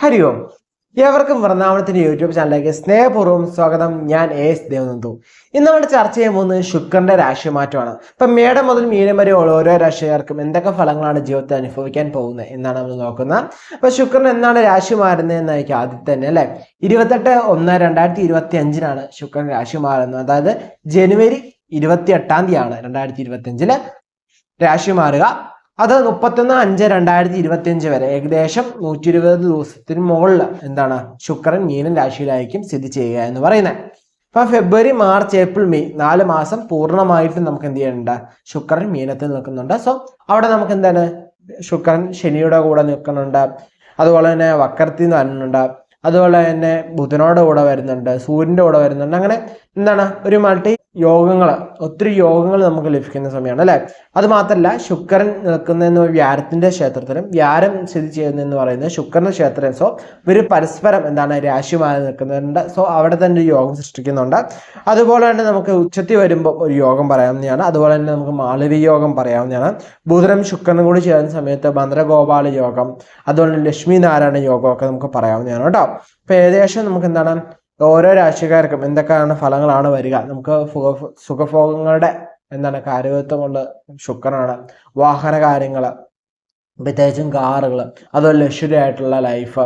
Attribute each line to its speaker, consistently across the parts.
Speaker 1: ഹരി ഓം. ഏവർക്കും വൃന്ദാവനത്തിന്റെ യൂട്യൂബ് ചാനലിലേക്ക് സ്നേഹപൂർവം സ്വാഗതം. ഞാൻ എ എസ് ദേവനന്ദു. ഇന്ന് നമ്മൾ ചർച്ച ചെയ്യാൻ പോകുന്നത് ശുക്രന്റെ രാശിമാറ്റമാണ് ഇപ്പൊ മേടം മുതൽ മീനം വരെ ഓരോ രാശിക്കാർക്കും എന്തൊക്കെ ഫലങ്ങളാണ് ജീവിതത്തിൽ അനുഭവിക്കാൻ പോകുന്നത് എന്നാണ് നമ്മൾ നോക്കുന്നത്. അപ്പൊ ശുക്രൻ എന്നാണ് രാശി മാറുന്നത് എന്നായിരിക്കും ആദ്യം തന്നെ അല്ലെ? ഇരുപത്തെട്ട് ഒന്ന് രണ്ടായിരത്തി ഇരുപത്തി അഞ്ചിനാണ് ശുക്രൻ രാശി മാറുന്നത്. അതായത് ജനുവരി ഇരുപത്തി എട്ടാം തീയതിയാണ് രണ്ടായിരത്തി ഇരുപത്തി അഞ്ചിൽ രാശി മാറുക. അത് മുപ്പത്തൊന്ന് അഞ്ച് രണ്ടായിരത്തി ഇരുപത്തി അഞ്ച് വരെ. ഏകദേശം നൂറ്റി ഇരുപത് ദിവസത്തിന് മുകളിൽ എന്താണ്? ശുക്രൻ മീനൻ രാശിയിലായിരിക്കും സ്ഥിതി ചെയ്യുക എന്ന് പറയുന്നത്. അപ്പൊ ഫെബ്രുവരി മാർച്ച് ഏപ്രിൽ മെയ് നാല് മാസം പൂർണമായിട്ടും നമുക്ക് എന്ത് ചെയ്യുന്നുണ്ട്? ശുക്രൻ മീനത്തിൽ നിൽക്കുന്നുണ്ട്. സോ അവിടെ നമുക്ക് എന്താണ്? ശുക്രൻ ശനിയുടെ കൂടെ നിൽക്കുന്നുണ്ട്. അതുപോലെ തന്നെ വക്രത്തിൽ നിന്ന് വരുന്നുണ്ട്. അതുപോലെ തന്നെ ബുധനോടെ കൂടെ വരുന്നുണ്ട്. സൂര്യന്റെ കൂടെ വരുന്നുണ്ട്. അങ്ങനെ എന്താണ്? ഒരു മൾട്ടി യോഗങ്ങൾ ഒത്തിരി യോഗങ്ങൾ നമുക്ക് ലഭിക്കുന്ന സമയമാണ് അല്ലേ? അത് മാത്രമല്ല ശുക്രൻ നിൽക്കുന്നതെന്ന് വ്യാരത്തിന്റെ ക്ഷേത്രത്തിലും വ്യാരം സ്ഥിതി ചെയ്യുന്നതെന്ന് പറയുന്നത് ശുക്രന്റെ ക്ഷേത്രം സോ ഇവർ പരസ്പരം എന്താണ് രാശിമാരി നിൽക്കുന്നുണ്ട്. സോ അവിടെ തന്നെ ഒരു യോഗം സൃഷ്ടിക്കുന്നുണ്ട്. അതുപോലെ തന്നെ നമുക്ക് ഉച്ചത്തി വരുമ്പോൾ ഒരു യോഗം പറയാവുന്നതാണ്. അതുപോലെ തന്നെ നമുക്ക് മാളവി യോഗം പറയാവുന്നതാണ്. ബുധനും ശുക്രനും കൂടി ചേരുന്ന സമയത്ത് ഭദ്രഗോപാല യോഗം അതുപോലെ ലക്ഷ്മി നാരായണ യോഗമൊക്കെ നമുക്ക് പറയാവുന്നതാണ് കേട്ടോ. അപ്പോൾ ഏകദേശം നമുക്ക് എന്താണ് ഓരോ രാശിക്കാർക്കും എന്തൊക്കെയാണ് ഫലങ്ങളാണ് വരിക? നമുക്ക് സുഖ- സുഖഭോഗങ്ങളുടെ എന്താണ് കാര്യത്വം കൊണ്ട് ശുക്രനാണ്. വാഹന കാര്യങ്ങൾ പ്രത്യേകിച്ചും കാറുകൾ അതുപോലെ ലക്ഷറി ആയിട്ടുള്ള ലൈഫ്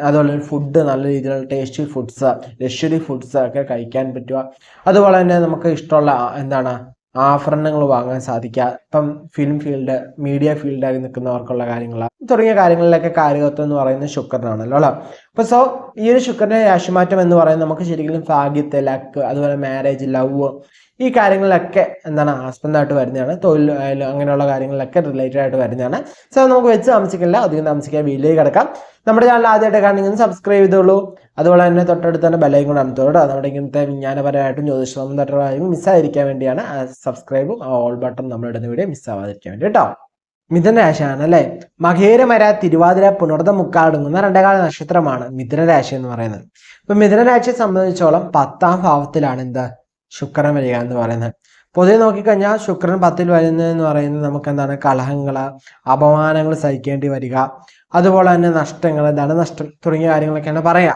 Speaker 1: അതുപോലെ ഫുഡ് നല്ല രീതിയിലുള്ള ടേസ്റ്റി ഫുഡ്സ് ലക്ഷറി ഫുഡ്സ് ഒക്കെ കഴിക്കാൻ പറ്റുക. അതുപോലെ തന്നെ നമുക്ക് ഇഷ്ടമുള്ള എന്താണ് ആഭരണങ്ങൾ വാങ്ങാൻ സാധിക്കുക ഇപ്പം ഫിലിം ഫീൽഡ് മീഡിയ ഫീൽഡായി നിൽക്കുന്നവർക്കുള്ള കാര്യങ്ങൾ തുടങ്ങിയ കാര്യങ്ങളിലൊക്കെ കാര്യകത്വം എന്ന് പറയുന്നത് ശുക്രനാണല്ലോ അല്ലേ? അപ്പൊ സോ ഈ ഒരു ശുക്രന്റെ രാശിമാറ്റം എന്ന് പറയുന്നത് നമുക്ക് ശരിക്കും ഭാഗ്യത്തെ ലക്ക് അതുപോലെ മാരേജ് ലവ് ഈ കാര്യങ്ങളിലൊക്കെ എന്താണ് ആസ്പദമായിട്ട് വരുന്നതാണ് തൊഴിൽ അങ്ങനെയുള്ള കാര്യങ്ങളിലൊക്കെ റിലേറ്റഡ് ആയിട്ട് വരുന്നതാണ്. സോ നമുക്ക് വെച്ച് താമസിക്കില്ല അധികം താമസിക്കാൻ വീട്ടിലേക്ക് കിടക്കാം. നമ്മുടെ ചാനൽ ആദ്യമായിട്ട് കാണുന്ന സബ്സ്ക്രൈബ് ചെയ്തോളൂ. അതുപോലെ തന്നെ തൊട്ടടുത്ത് തന്നെ ബലയും കൂടെ അമർത്തോളൂ നമ്മുടെ ഇങ്ങനത്തെ വിജ്ഞാനപരമായിട്ടും ജ്യോതിഷ സംബന്ധമായിട്ടും മിസ്സായിരിക്കാൻ വേണ്ടിയാണ് സബ്സ്ക്രൈബും ഓൾ ബട്ടൺ നമ്മളിടുന്ന വീഡിയോ മിസ്സാവാതിരിക്കാൻ വേണ്ടി കേട്ടോ. മിഥുന രാശിയാണ് അല്ലെ? മകേരമര തിരുവാതിര പുണർദ മുക്കാടുങ്ങുന്ന രണ്ടേകാല നക്ഷത്രമാണ് മിഥുന രാശി എന്ന് പറയുന്നത്. ഇപ്പൊ മിഥുന രാശിയെ സംബന്ധിച്ചോളം പത്താം ഭാവത്തിലാണ് എന്ത്? ശുക്രൻ വരിക എന്ന് പറയുന്നത് പൊതുവെ നോക്കിക്കഴിഞ്ഞാൽ ശുക്രൻ പത്തിൽ വരുന്നതെന്ന് പറയുന്നത് നമുക്ക് എന്താണ് കലഹങ്ങൾ അപമാനങ്ങൾ സഹിക്കേണ്ടി വരിക അതുപോലെ തന്നെ നഷ്ടങ്ങൾ ധനനഷ്ടം തുടങ്ങിയ കാര്യങ്ങളൊക്കെയാണ് പറയാ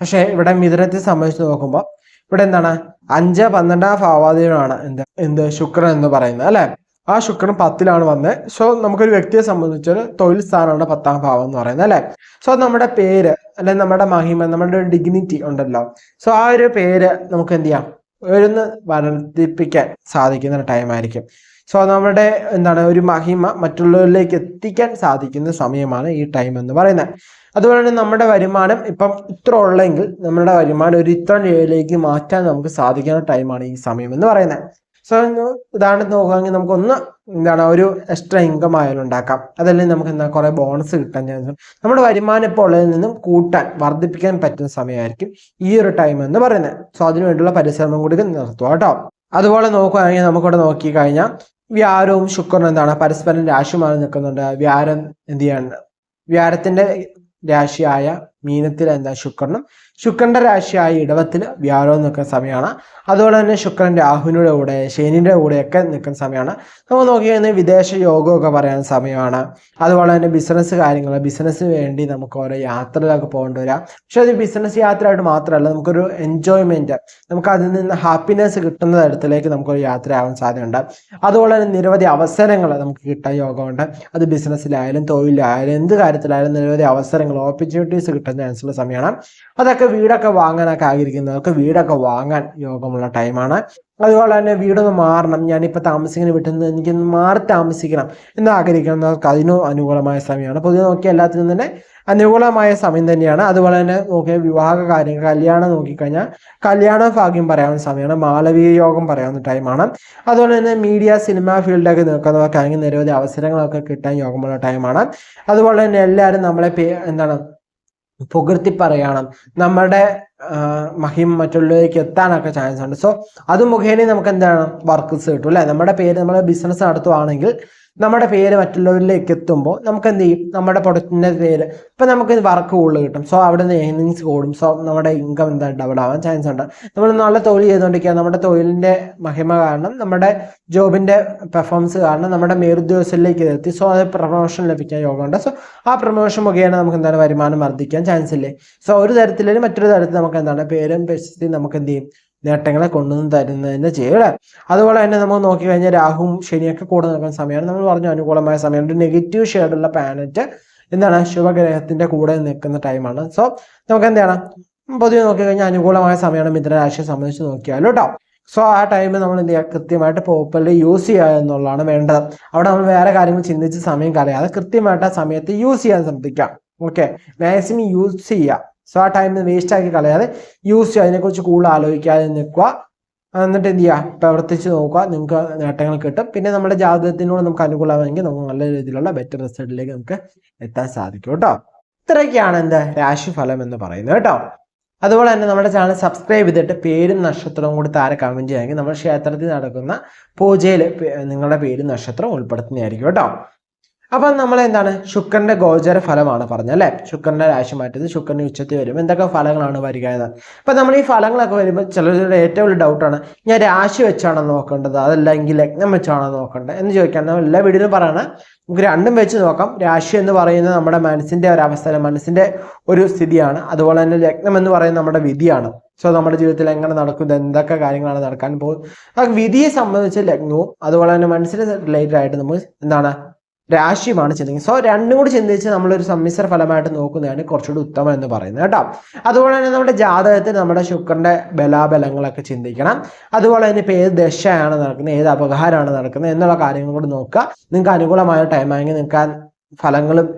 Speaker 1: പക്ഷേ ഇവിടെ മിഥുനത്തെ സംബന്ധിച്ച് നോക്കുമ്പോൾ ഇവിടെ എന്താണ്? അഞ്ച് പന്ത്രണ്ടാം ഭാവാധീനമാണ് എന്ത്? എന്ത്? ശുക്രൻ എന്ന് പറയുന്നത് അല്ലെ? ആ ശുക്രൻ പത്തിലാണ് വന്നത് സോ നമുക്കൊരു വ്യക്തിയെ സംബന്ധിച്ചൊരു തൊഴിൽ സ്ഥാനമാണ് പത്താം ഭാവം എന്ന് പറയുന്നത് അല്ലെ? സോ നമ്മുടെ പേര് അല്ലെ നമ്മുടെ മഹിമ നമ്മുടെ ഡിഗ്നിറ്റി ഉണ്ടല്ലോ. സോ ആ ഒരു പേര് നമുക്ക് എന്ത് ചെയ്യാം? ഒന്ന് വർദ്ധിപ്പിക്കാൻ സാധിക്കുന്ന ടൈമായിരിക്കും സോ നമ്മുടെ എന്താണ് ഒരു മഹിമ മറ്റുള്ളവരിലേക്ക് എത്തിക്കാൻ സാധിക്കുന്ന സമയമാണ് ഈ ടൈം എന്ന് പറയുന്നത്. അതുപോലെ തന്നെ നമ്മുടെ വരുമാനം ഇപ്പം ഇത്ര ഉള്ളെങ്കിൽ നമ്മുടെ വരുമാനം ഒരു ഇത്ര രൂപയിലേക്ക് മാറ്റാൻ നമുക്ക് സാധിക്കുന്ന ടൈമാണ് ഈ സമയം എന്ന് പറയുന്നത്. സോ ഉദാഹരണം നോക്കുകയാണെങ്കിൽ നമുക്കൊന്ന് എന്താണ് ഒരു എക്സ്ട്രാ ഇൻകം ആയാലും ഉണ്ടാക്കാം. അതല്ലെങ്കിൽ നമുക്ക് എന്താ കുറെ ബോണസ് കിട്ടാൻ ചാൻസ് നമ്മുടെ വരുമാനം ഇപ്പോൾ ഉള്ളതിൽ നിന്നും കൂട്ടാൻ വർദ്ധിപ്പിക്കാൻ പറ്റുന്ന സമയമായിരിക്കും ഈ ഒരു ടൈം എന്ന് പറയുന്നത്. സോ അതിനു വേണ്ടിയുള്ള പരിശ്രമം കൂടി നിർത്തുക കേട്ടോ അതുപോലെ നോക്കുകയാണെങ്കിൽ നമുക്കിവിടെ നോക്കി കഴിഞ്ഞാൽ വ്യാരവും ശുക്രനും എന്താണ്? പരസ്പരം രാശിമാറി നിൽക്കുന്നുണ്ട്. വ്യാരം എന്ത് ചെയ്യാണ് വ്യാരത്തിന്റെ രാശിയായ മീനത്തിൽ എന്താ? ശുക്രനും ശുക്രന്റെ രാശിയായ ഇടവത്തിൽ വ്യാഴവും നിൽക്കുന്ന സമയമാണ്. അതുപോലെ തന്നെ ശുക്രൻ രാഹുവിന്റെ കൂടെ ശനിയുടെ കൂടെയൊക്കെ നിൽക്കുന്ന സമയമാണ്. നമുക്ക് നോക്കിക്കഴിഞ്ഞാൽ വിദേശ യോഗമൊക്കെ പറയാൻ സമയമാണ്. അതുപോലെ തന്നെ ബിസിനസ് കാര്യങ്ങൾ ബിസിനസ്സിന് വേണ്ടി നമുക്ക് ഓരോ യാത്രകളൊക്കെ പോകേണ്ടി വരാം. പക്ഷെ അത് ബിസിനസ് യാത്രയായിട്ട് മാത്രമല്ല നമുക്കൊരു എൻജോയ്മെന്റ് നമുക്ക് അതിൽ നിന്ന് ഹാപ്പിനെസ് കിട്ടുന്ന തരത്തിലേക്ക് നമുക്കൊരു യാത്രയാവാൻ സാധ്യതയുണ്ട്. അതുപോലെ തന്നെ നിരവധി അവസരങ്ങൾ നമുക്ക് കിട്ടാൻ യോഗമുണ്ട്. അത് ബിസിനസ്സിലായാലും തൊഴിലായാലും എന്ത് കാര്യത്തിലായാലും നിരവധി അവസരങ്ങൾ ഓപ്പർച്യൂണിറ്റീസ് കിട്ടുന്ന ചാൻസുള്ള സമയമാണ്. അതൊക്കെ വീടൊക്കെ വാങ്ങാനൊക്കെ ആഗ്രഹിക്കുന്നവർക്ക് വീടൊക്കെ വാങ്ങാൻ യോഗമുള്ള ടൈമാണ് അതുപോലെ തന്നെ വീടൊന്ന് മാറണം. ഞാനിപ്പോൾ താമസിക്കുന്ന വീട്ടിൽ നിന്ന് എനിക്കൊന്ന് മാറി താമസിക്കണം എന്ന് ആഗ്രഹിക്കുന്നവർക്ക് അതിനും അനുകൂലമായ സമയമാണ്. പൊതുവെ നോക്കിയാൽ എല്ലാത്തിനും തന്നെ അനുകൂലമായ സമയം തന്നെയാണ്. അതുപോലെ തന്നെ നോക്കിയാൽ വിവാഹ കാര്യങ്ങൾ കല്യാണം നോക്കിക്കഴിഞ്ഞാൽ കല്യാണ ഭാഗ്യം പറയാവുന്ന സമയമാണ്. മാളവീയ യോഗം പറയാവുന്ന ടൈമാണ് അതുപോലെ തന്നെ മീഡിയ സിനിമ ഫീൽഡൊക്കെ നിൽക്കുന്നവർക്കാണെങ്കിൽ നിരവധി അവസരങ്ങളൊക്കെ കിട്ടാൻ യോഗമുള്ള ടൈമാണ് അതുപോലെ തന്നെ എല്ലാവരും നമ്മളെ എന്താണ് പുകഴ്ത്തി പറയണം. നമ്മുടെ മഹിം മറ്റുള്ളവരിലേക്ക് എത്താനൊക്കെ ചാൻസ് ഉണ്ട്. സോ അത് മുഖേന നമുക്ക് എന്താണ് വർക്ക്സ് കിട്ടും അല്ലെ? നമ്മുടെ പേര് നമ്മൾ ബിസിനസ് നടത്തുവാണെങ്കിൽ നമ്മുടെ പേര് മറ്റുള്ളവരിലേക്ക് എത്തുമ്പോൾ നമുക്ക് എന്ത് ചെയ്യും? നമ്മുടെ പ്രൊഡക്റ്റിന്റെ പേര്. ഇപ്പം നമുക്ക് വർക്ക് കൂടുതൽ കിട്ടും. സോ അവിടെ നിന്ന് ഏർണിങ്സ് കൂടും. സോ നമ്മുടെ ഇൻകം എന്താ ഡബിൾ ആവാൻ ചാൻസ് ഉണ്ട്. നമ്മൾ നല്ല തൊഴിൽ ചെയ്തുകൊണ്ടിരിക്കുക നമ്മുടെ തൊഴിലിന്റെ മഹിമ കാരണം നമ്മുടെ ജോബിന്റെ പെർഫോമൻസ് കാരണം നമ്മുടെ മേലുദ്യോഗസ്ഥരിലേക്ക് എത്തി. സോ അത് പ്രൊമോഷൻ ലഭിക്കാൻ യോഗമുണ്ട്. സോ ആ പ്രൊമോഷൻ മുഖേന നമുക്ക് എന്താണ് വരുമാനം വർദ്ധിക്കാൻ ചാൻസ് ഇല്ലേ? സോ ഒരു തരത്തിലും മറ്റൊരു തരത്തിൽ നമുക്ക് എന്താണ് പേരും പ്രശസ്തി നമുക്ക് എന്ത് ചെയ്യും നേട്ടങ്ങളെ കൊണ്ടുവന്ന് തരുന്നതിന് ചെയ്യൽ അതുപോലെ തന്നെ നമ്മൾ നോക്കി കഴിഞ്ഞാൽ രാഹുവും ശനിയൊക്കെ കൂടെ നിൽക്കുന്ന സമയമാണ്. നമ്മൾ പറഞ്ഞു അനുകൂലമായ സമയം. ഒരു നെഗറ്റീവ് ഷെയ്ഡുള്ള പ്ലാനറ്റ് എന്താണ്? ശുഭഗ്രഹത്തിന്റെ കൂടെ നിൽക്കുന്ന ടൈമാണ് സോ നമുക്ക് എന്താണ് പൊതുവെ നോക്കി കഴിഞ്ഞാൽ അനുകൂലമായ സമയമാണ് മിഥുനരാശിയെ സംബന്ധിച്ച് നോക്കിയാലും കേട്ടോ. സോ ആ ടൈമിൽ നമ്മൾ എന്ത് ചെയ്യുക? കൃത്യമായിട്ട് പ്രോപ്പർലി യൂസ് ചെയ്യുക എന്നുള്ളതാണ് വേണ്ടത്. അവിടെ നമ്മൾ വേറെ കാര്യങ്ങൾ ചിന്തിച്ച് സമയം കളയാതെ കൃത്യമായിട്ട് ആ സമയത്ത് യൂസ് ചെയ്യാൻ ശ്രദ്ധിക്കാം ഓക്കെ മാക്സിമം യൂസ് ചെയ്യുക. സോ ആ ടൈം വേസ്റ്റ് ആക്കി കളയാതെ യൂസ് ചെയ്യുക അതിനെക്കുറിച്ച് കൂടുതൽ ആലോചിക്കാതെ നിൽക്കുക. എന്നിട്ട് എന്ത് ചെയ്യുക? പ്രവർത്തിച്ച് നോക്കുക. നിങ്ങൾക്ക് നേട്ടങ്ങൾ കിട്ടും. പിന്നെ നമ്മുടെ ജാതകത്തിനോട് നമുക്ക് അനുകൂലമാണെങ്കിൽ നമുക്ക് നല്ല രീതിയിലുള്ള ബെറ്റർ റിസൾട്ടിലേക്ക് നമുക്ക് എത്താൻ സാധിക്കും കേട്ടോ. ഇത്രയൊക്കെയാണ് എന്ത് രാശിഫലം എന്ന് പറയുന്നത് കേട്ടോ. അതുപോലെ തന്നെ നമ്മുടെ ചാനൽ സബ്സ്ക്രൈബ് ചെയ്തിട്ട് പേരും നക്ഷത്രവും കൂടി താരെ കമന്റ് ചെയ്യുമെങ്കിൽ നമ്മുടെ ക്ഷേത്രത്തിൽ നടക്കുന്ന പൂജയിൽ നിങ്ങളുടെ പേരും നക്ഷത്രവും ഉൾപ്പെടുത്തുന്നതായിരിക്കും കേട്ടോ. അപ്പം നമ്മൾ എന്താണ് ശുക്രന്റെ ഗോചര ഫലമാണ് പറഞ്ഞത് അല്ലേ? ശുക്രന്റെ രാശി മാറ്റത് ശുക്രന്റെ ഉച്ചത്തിൽ വരും. എന്തൊക്കെ ഫലങ്ങളാണ് വരിക എന്ന് അപ്പം നമ്മൾ ഈ ഫലങ്ങളൊക്കെ വരുമ്പോൾ ചിലരുടെ ഏറ്റവും വലിയ ഡൗട്ടാണ് ഞാൻ രാശി വെച്ചാണോ നോക്കേണ്ടത്? അതല്ലെങ്കിൽ ലഗ്നം വെച്ചാണോ നോക്കേണ്ടത്? എന്ന് ചോദിക്കാൻ നമ്മൾ എല്ലാ വീഡിയോയിലും പറയണ. നമുക്ക് രണ്ടും വെച്ച് നോക്കാം. രാശി എന്ന് പറയുന്നത് നമ്മുടെ മനസ്സിന്റെ ഒരു അവസ്ഥ മനസ്സിന്റെ ഒരു സ്ഥിതിയാണ്. അതുപോലെ തന്നെ ലഗ്നം എന്ന് പറയുന്നത് നമ്മുടെ വിധിയാണ്. സോ നമ്മുടെ ജീവിതത്തിൽ എങ്ങനെ നടക്കും? എന്തൊക്കെ കാര്യങ്ങളാണ് നടക്കാൻ പോകുന്നത്? വിധിയെ സംബന്ധിച്ച് ലഗ്നവും അതുപോലെ തന്നെ മനസ്സിന് റിലേറ്റഡ് ആയിട്ട് നമ്മൾ എന്താണ്? രാശിയുമാണ് ചിന്തിക്കുന്നത്. സോ രണ്ടും കൂടി ചിന്തിച്ച് നമ്മളൊരു സമ്മിശ്ര ഫലമായിട്ട് നോക്കുന്നതാണ് കുറച്ചുകൂടി ഉത്തമം എന്ന് പറയുന്നത് കേട്ടോ. അതുപോലെ തന്നെ നമ്മുടെ ജാതകത്തിൽ നമ്മുടെ ശുക്രന്റെ ബലാബലങ്ങളൊക്കെ ചിന്തിക്കണം. അതുപോലെ തന്നെ ഇപ്പോൾ ഏത് ദശയാണ് നടക്കുന്നത് ഏത് അപകാരമാണ് നടക്കുന്നത് എന്നുള്ള കാര്യങ്ങൾ കൂടി നോക്കുക. നിങ്ങൾക്ക് അനുകൂലമായ ടൈം ആണെങ്കിൽ നിങ്ങൾക്ക് ഫലങ്ങളും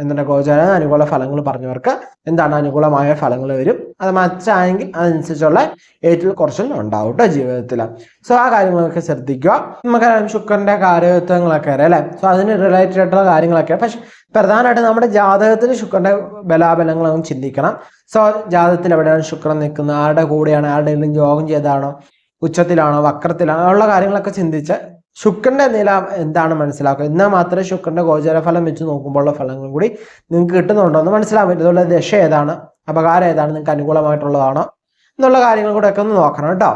Speaker 1: എന്താണ് ഗോചാര അനുകൂല ഫലങ്ങൾ പറഞ്ഞവർക്ക് എന്താണ് അനുകൂലമായ ഫലങ്ങൾ വരും. അത് മറ്റായെങ്കിൽ അതനുസരിച്ചുള്ള ഏറ്റവും കുറച്ചിൽ ഉണ്ടാവും കേട്ടോ ജീവിതത്തിൽ സോ ആ കാര്യങ്ങളൊക്കെ ശ്രദ്ധിക്കുക. നമുക്കറിയാം ശുക്രന്റെ കാര്യത്വങ്ങളൊക്കെ അറിയാം അല്ലേ? സോ അതിന് റിലേറ്റഡ് ആയിട്ടുള്ള കാര്യങ്ങളൊക്കെ. പക്ഷെ പ്രധാനമായിട്ട് നമ്മുടെ ജാതകത്തിൽ ശുക്രന്റെ ബലാബലങ്ങളൊന്നും ചിന്തിക്കണം. സോ ജാതകത്തിൽ എവിടെയാണ് ശുക്രൻ നിൽക്കുന്നത്? ആരുടെ കൂടെയാണ്? ആരുടെ യോഗം ചെയ്താണോ ഉച്ചത്തിലാണോ? വക്രത്തിലാണോ? ഉള്ള കാര്യങ്ങളൊക്കെ ചിന്തിച്ച് ശുക്രന്റെ നില എന്താണ് മനസ്സിലാക്കുക? എന്നാൽ മാത്രമേ ശുക്രന്റെ ഗോചരഫലം വെച്ച് നോക്കുമ്പോഴുള്ള ഫലങ്ങൾ കൂടി നിങ്ങൾക്ക് കിട്ടുന്നുണ്ടോ എന്ന് മനസ്സിലാക്കാൻ പറ്റും അതുപോലെ ദശ ഏതാണ്? അപകാരം ഏതാണ്? നിങ്ങൾക്ക് അനുകൂലമായിട്ടുള്ളതാണോ? എന്നുള്ള കാര്യങ്ങൾ കൂടെ ഒക്കെ ഒന്ന് നോക്കണം കേട്ടോ.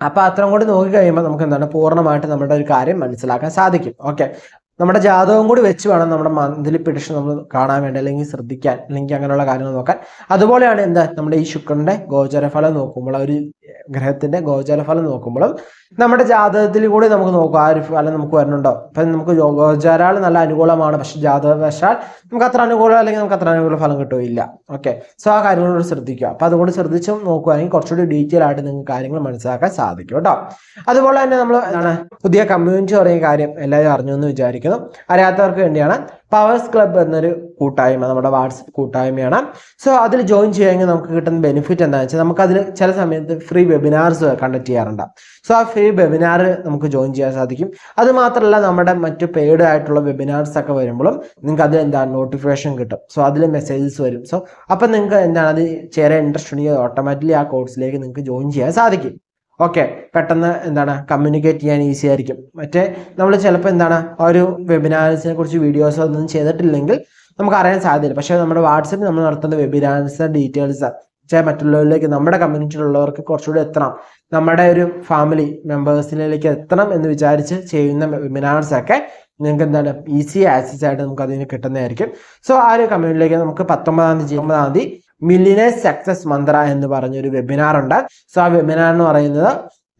Speaker 1: അപ്പൊ അത്രയും കൂടി നോക്കി കഴിയുമ്പോൾ നമുക്ക് എന്താണ്? പൂർണമായിട്ട് നമ്മുടെ ഒരു കാര്യം മനസ്സിലാക്കാൻ സാധിക്കും. ഓക്കെ നമ്മുടെ ജാതകം കൂടി വെച്ച് വേണം നമ്മുടെ മന്ത്ലി പിടിഷൻ നമ്മൾ കാണാൻ വേണ്ടി അല്ലെങ്കിൽ ശ്രദ്ധിക്കാൻ അല്ലെങ്കിൽ അങ്ങനെയുള്ള കാര്യങ്ങൾ നോക്കാൻ. അതുപോലെയാണ് എന്താ? നമ്മുടെ ഈ ശുക്രന്റെ ഗോചരഫലം നോക്കുമ്പോൾ ഒരു ഗ്രഹത്തിന്റെ ഗോചരഫലം നോക്കുമ്പോഴും നമ്മുടെ ജാതകത്തിൽ കൂടി നമുക്ക് നോക്കാം. ആ ഒരു ഫലം നമുക്ക് വരുന്നുണ്ടോ? ഇപ്പം നമുക്ക് ഗോചരാൾ നല്ല അനുകൂലമാണ്. പക്ഷെ ജാതകവശാൽ നമുക്ക് അത്ര അനുകൂലം അല്ലെങ്കിൽ നമുക്ക് അത്ര അനുകൂല ഫലം കിട്ടുകയില്ല. ഓക്കെ. സോ ആ കാര്യങ്ങളോട് ശ്രദ്ധിക്കുക. അപ്പൊ അതുകൊണ്ട് ശ്രദ്ധിച്ച് നോക്കുകയാണെങ്കിൽ കുറച്ചുകൂടി ഡീറ്റെയിൽ ആയിട്ട് നിങ്ങൾക്ക് കാര്യങ്ങൾ മനസ്സിലാക്കാൻ സാധിക്കും കേട്ടോ. അതുപോലെ തന്നെ നമ്മൾ പുതിയ കമ്മ്യൂണിറ്റി പറയുന്ന കാര്യം എല്ലാവരും അറിഞ്ഞു എന്ന് വിചാരിക്കുന്നു അറിയാത്തവർക്ക് വേണ്ടിയാണ് പവേഴ്സ് ക്ലബ്ബ് എന്നൊരു കൂട്ടായ്മ നമ്മുടെ വാട്സപ്പ് കൂട്ടായ്മയാണ്. സോ അതിൽ ജോയിൻ ചെയ്യുമെങ്കിൽ നമുക്ക് കിട്ടുന്ന ബെനിഫിറ്റ് എന്താണെന്ന് വെച്ചാൽ നമുക്ക് അതിൽ ചില സമയത്ത് ഫ്രീ വെബിനാർസ് കണ്ടക്ട് ചെയ്യാറുണ്ട്. സോ ആ ഫ്രീ വെബിനാർ നമുക്ക് ജോയിൻ ചെയ്യാൻ സാധിക്കും. അത് മാത്രമല്ല നമ്മുടെ മറ്റു പെയ്ഡ് ആയിട്ടുള്ള വെബിനാർസ് ഒക്കെ വരുമ്പോഴും നിങ്ങൾക്ക് അതിൽ എന്താണ് നോട്ടിഫിക്കേഷൻ കിട്ടും. സോ അതിൽ മെസ്സേജസ് വരും. സോ അപ്പം നിങ്ങൾക്ക് എന്താണ് അത് ചേരാൻ ഇൻട്രസ്റ്റ് ഉണ്ടെങ്കിൽ ഓട്ടോമാറ്റിക്കലി ആ കോഴ്സിലേക്ക് നിങ്ങൾക്ക് ജോയിൻ ചെയ്യാൻ സാധിക്കും. ഓക്കെ പെട്ടെന്ന് എന്താണ് കമ്മ്യൂണിക്കേറ്റ് ചെയ്യാൻ ഈസി ആയിരിക്കും. മറ്റേ നമ്മൾ ചിലപ്പോൾ എന്താണ് ആ ഒരു വെബിനാർസിനെ കുറിച്ച് വീഡിയോസ് ഒന്നും ചെയ്തിട്ടില്ലെങ്കിൽ നമുക്ക് അറിയാൻ സാധ്യതയില്ല. പക്ഷേ നമ്മുടെ വാട്സപ്പിൽ നമ്മൾ നടത്തുന്ന വെബിനാർസ് ഡീറ്റെയിൽസ് വെച്ചാൽ മറ്റുള്ളവരിലേക്ക് നമ്മുടെ കമ്മ്യൂണിറ്റിയിലുള്ളവർക്ക് കുറച്ചുകൂടി എത്തണം. നമ്മുടെ ഒരു ഫാമിലി മെമ്പേഴ്സിലേക്ക് എത്തണം എന്ന് വിചാരിച്ച് ചെയ്യുന്ന വെബിനാർസ് ഒക്കെ നിങ്ങൾക്ക് എന്താണ് ഈസി ആക്സസ് ആയിട്ട് നമുക്ക് അതിന് കിട്ടുന്നതായിരിക്കും. സോ ആ ഒരു കമ്മ്യൂണിറ്റിയിലേക്ക് നമുക്ക് പത്തൊമ്പതാം തീയതി ഒമ്പതാം തീയതി മില്ലിനേഴ്സ് സക്സസ് മന്ത്ര എന്ന് പറഞ്ഞൊരു വെബിനാർ ഉണ്ട്. സോ ആ വെബിനാർ എന്ന് പറയുന്നത്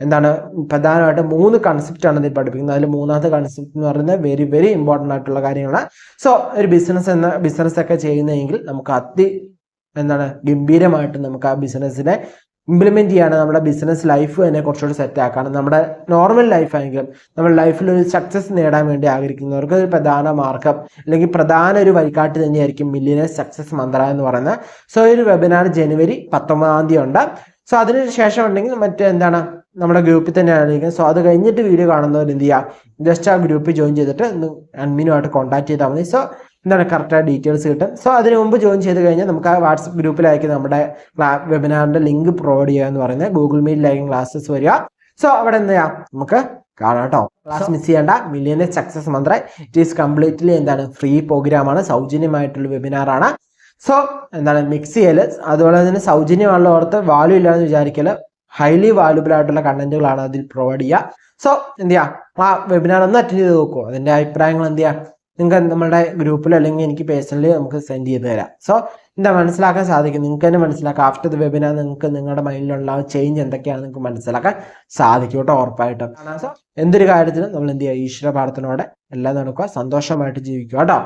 Speaker 1: എന്താണ്? പ്രധാനമായിട്ട് മൂന്ന് കൺസെപ്റ്റ് ആണ് ഇതിൽ പഠിപ്പിക്കുന്നത്. അതിൽ മൂന്നാമത്തെ കൺസെപ്റ്റ് എന്ന് പറയുന്നത് വെരി വെരി ഇമ്പോർട്ടന്റ് ആയിട്ടുള്ള കാര്യങ്ങളാണ്. സോ ഒരു ബിസിനസ് എന്ന ബിസിനസ് ഒക്കെ ചെയ്യുന്നതെങ്കിൽ നമുക്ക് അതി എന്താണ് ഗംഭീരമായിട്ട് നമുക്ക് ആ ബിസിനസ്സിനെ ഇംപ്ലിമെന്റ് ചെയ്യാണ് നമ്മുടെ ബിസിനസ് ലൈഫ് തന്നെ കുറച്ചുകൂടി സെറ്റ് ആക്കാണ് നമ്മുടെ നോർമൽ ലൈഫ് ആണെങ്കിലും നമ്മുടെ ലൈഫിൽ ഒരു സക്സസ് നേടാൻ വേണ്ടി ആഗ്രഹിക്കുന്നവർക്ക് ഒരു പ്രധാന മാർഗം അല്ലെങ്കിൽ പ്രധാന ഒരു വഴികാട്ടി തന്നെയായിരിക്കും മില്ലിയനേഴ്സ് സക്സസ് മന്ത്ര എന്ന് പറയുന്നത്. സോ ഒരു വെബിനാർ ജനുവരി പത്തൊമ്പതാം തീയതി ഉണ്ട്. സോ അതിന് ശേഷം ഉണ്ടെങ്കിൽ മറ്റേ എന്താണ് നമ്മുടെ ഗ്രൂപ്പിൽ തന്നെ ആയിരിക്കും സോ അത് കഴിഞ്ഞിട്ട് വീഡിയോ കാണുന്നവർ എന്ത് ചെയ്യുക? ജസ്റ്റ് ആ ഗ്രൂപ്പിൽ ജോയിൻ ചെയ്തിട്ട് അഡ്മിനുമായിട്ട് കോൺടാക്ട് ചെയ്താൽ മതി. സോ എന്താണ് കറക്റ്റായ ഡീറ്റെയിൽസ് കിട്ടും സോ അതിന് മുമ്പ് ജോയിൻ ചെയ്ത് കഴിഞ്ഞാൽ നമുക്ക് ആ വാട്സപ്പ് ഗ്രൂപ്പിലായിരിക്കും നമ്മുടെ വെബിനാറിന്റെ ലിങ്ക് പ്രൊവൈഡ് ചെയ്യുക എന്ന് പറയുന്നത് ഗൂഗിൾ മീറ്റിലായിരിക്കും ക്ലാസ്സസ് വരിക. സോ അവിടെ എന്ത് ചെയ്യാം? നമുക്ക് കാണാം കേട്ടോ. ക്ലാസ് മിസ് ചെയ്യേണ്ട. മില്യനെ success Mantra it is completely എന്താണ്? ഫ്രീ പ്രോഗ്രാമാണ് സൗജന്യമായിട്ടുള്ള വെബിനാറാണ് സോ എന്താണ്? മിക്സ് ചെയ്യൽ. അതുപോലെ തന്നെ സൗജന്യമാണല്ലോ ഓർത്ത് വാല്യൂ ഇല്ലാന്ന് വിചാരിക്കൽ. ഹൈലി വാല്യൂബിൾ ആയിട്ടുള്ള കണ്ടന്റുകളാണ് അതിൽ പ്രൊവൈഡ് ചെയ്യുക. സോ എന്ത് ചെയ്യാം? ആ വെബിനാർ ഒന്ന് അറ്റൻഡ് ചെയ്ത് നോക്കുമോ അതിന്റെ അഭിപ്രായങ്ങൾ എന്ത് ചെയ്യാം? നിങ്ങൾക്ക് നമ്മുടെ ഗ്രൂപ്പിൽ അല്ലെങ്കിൽ എനിക്ക് പേഴ്സണലി നമുക്ക് സെൻഡ് ചെയ്ത് തരാം. സോ എന്താ മനസ്സിലാക്കാൻ സാധിക്കും? നിങ്ങൾക്ക് തന്നെ മനസ്സിലാക്കാം. ആഫ്റ്റർ ദ വെബിനാർ നിങ്ങൾക്ക് നിങ്ങളുടെ മൈൻഡിലുള്ള ചേഞ്ച് എന്തൊക്കെയാണ് നിങ്ങൾക്ക് മനസ്സിലാക്കാൻ സാധിക്കും കേട്ടോ ഉറപ്പായിട്ടും. സോ എന്തൊരു കാര്യത്തിലും നമ്മൾ എന്ത് ചെയ്യുക? ഈശ്വര പ്രാർത്ഥനയോടെ എല്ലാം നടക്കുക. സന്തോഷമായിട്ട് ജീവിക്കുക കേട്ടോ.